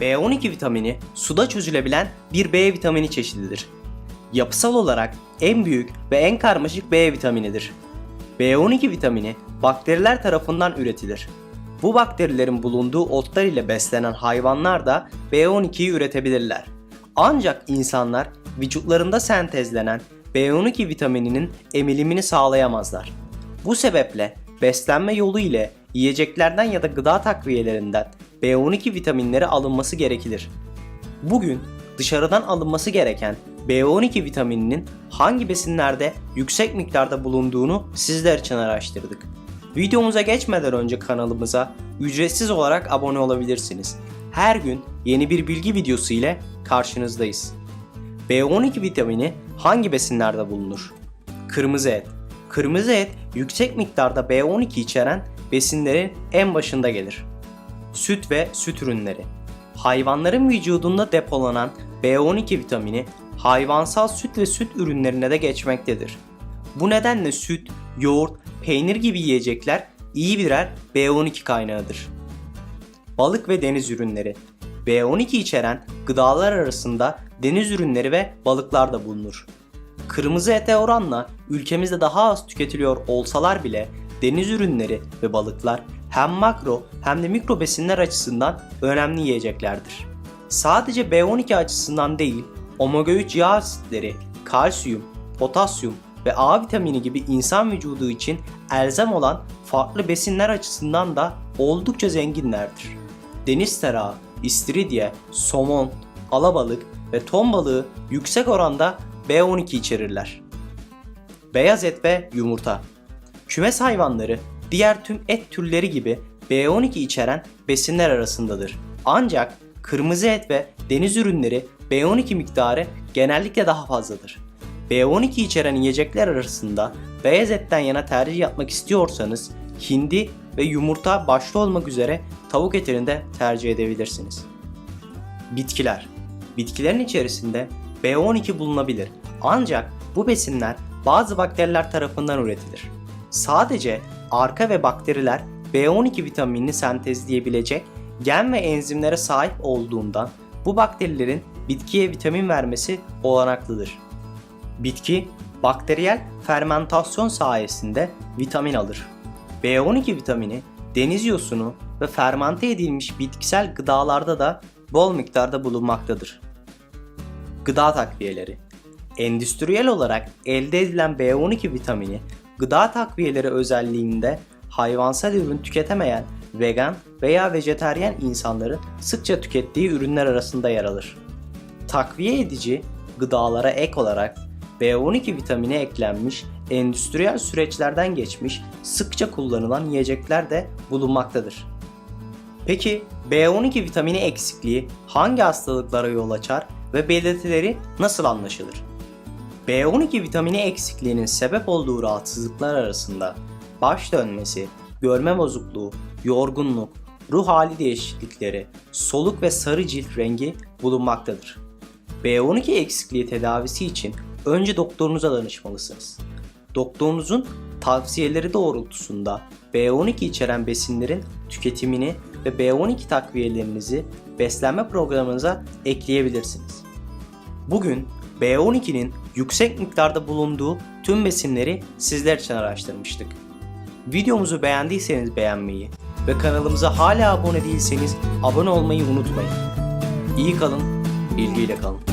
B12 vitamini suda çözülebilen bir B vitamini çeşididir. Yapısal olarak en büyük ve en karmaşık B vitaminidir. B12 vitamini bakteriler tarafından üretilir. Bu bakterilerin bulunduğu otlar ile beslenen hayvanlar da B12'yi üretebilirler. Ancak insanlar vücutlarında sentezlenen B12 vitamininin emilimini sağlayamazlar. Bu sebeple beslenme yolu ile yiyeceklerden ya da gıda takviyelerinden B12 vitaminleri alınması gerekilir. Bugün dışarıdan alınması gereken B12 vitamininin hangi besinlerde yüksek miktarda bulunduğunu sizler için araştırdık. Videomuza geçmeden önce kanalımıza ücretsiz olarak abone olabilirsiniz. Her gün yeni bir bilgi videosu ile karşınızdayız. B12 vitamini hangi besinlerde bulunur? Kırmızı et. Kırmızı et yüksek miktarda B12 içeren besinlerin en başında gelir. Süt ve süt ürünleri. Hayvanların vücudunda depolanan B12 vitamini hayvansal süt ve süt ürünlerine de geçmektedir. Bu nedenle süt, yoğurt, peynir gibi yiyecekler iyi birer B12 kaynağıdır. Balık ve deniz ürünleri. B12 içeren gıdalar arasında deniz ürünleri ve balıklar da bulunur. Kırmızı ete oranla ülkemizde daha az tüketiliyor olsalar bile deniz ürünleri ve balıklar hem makro hem de mikro besinler açısından önemli yiyeceklerdir. Sadece B12 açısından değil, omega 3 yağ asitleri, kalsiyum, potasyum ve A vitamini gibi insan vücudu için elzem olan farklı besinler açısından da oldukça zenginlerdir. Deniz terağı, istiridye, somon, alabalık ve ton balığı yüksek oranda B12 içerirler. Beyaz et ve yumurta. Kümes hayvanları diğer tüm et türleri gibi B12 içeren besinler arasındadır. Ancak kırmızı et ve deniz ürünleri B12 miktarı genellikle daha fazladır. B12 içeren yiyecekler arasında beyaz etten yana tercih yapmak istiyorsanız hindi ve yumurta başta olmak üzere tavuk etini de tercih edebilirsiniz. Bitkiler. Bitkilerin içerisinde B12 bulunabilir. Ancak bu besinler bazı bakteriler tarafından üretilir. Sadece arka ve bakteriler B12 vitaminini sentezleyebilecek gen ve enzimlere sahip olduğundan bu bakterilerin bitkiye vitamin vermesi olanaklıdır. Bitki bakteriyel fermentasyon sayesinde vitamin alır. B12 vitamini deniz yosunu ve fermente edilmiş bitkisel gıdalarda da bol miktarda bulunmaktadır. Gıda takviyeleri Endüstriyel olarak elde edilen B12 vitamini gıda takviyeleri özelliğinde hayvansal ürün tüketemeyen vegan veya vejeteryen insanların sıkça tükettiği ürünler arasında yer alır. Takviye edici gıdalara ek olarak B12 vitamini eklenmiş endüstriyel süreçlerden geçmiş sıkça kullanılan yiyecekler de bulunmaktadır. Peki B12 vitamini eksikliği hangi hastalıklara yol açar ve belirtileri nasıl anlaşılır? B12 vitamini eksikliğinin sebep olduğu rahatsızlıklar arasında baş dönmesi, görme bozukluğu, yorgunluk, ruh hali değişiklikleri, soluk ve sarı cilt rengi bulunmaktadır. B12 eksikliği tedavisi için önce doktorunuza danışmalısınız. Doktorunuzun tavsiyeleri doğrultusunda B12 içeren besinlerin tüketimini ve B12 takviyelerinizi beslenme programınıza ekleyebilirsiniz. Bugün B12'nin yüksek miktarda bulunduğu tüm besinleri sizler için araştırmıştık. Videomuzu beğendiyseniz beğenmeyi ve kanalımıza hala abone değilseniz abone olmayı unutmayın. İyi kalın, bilgiyle kalın.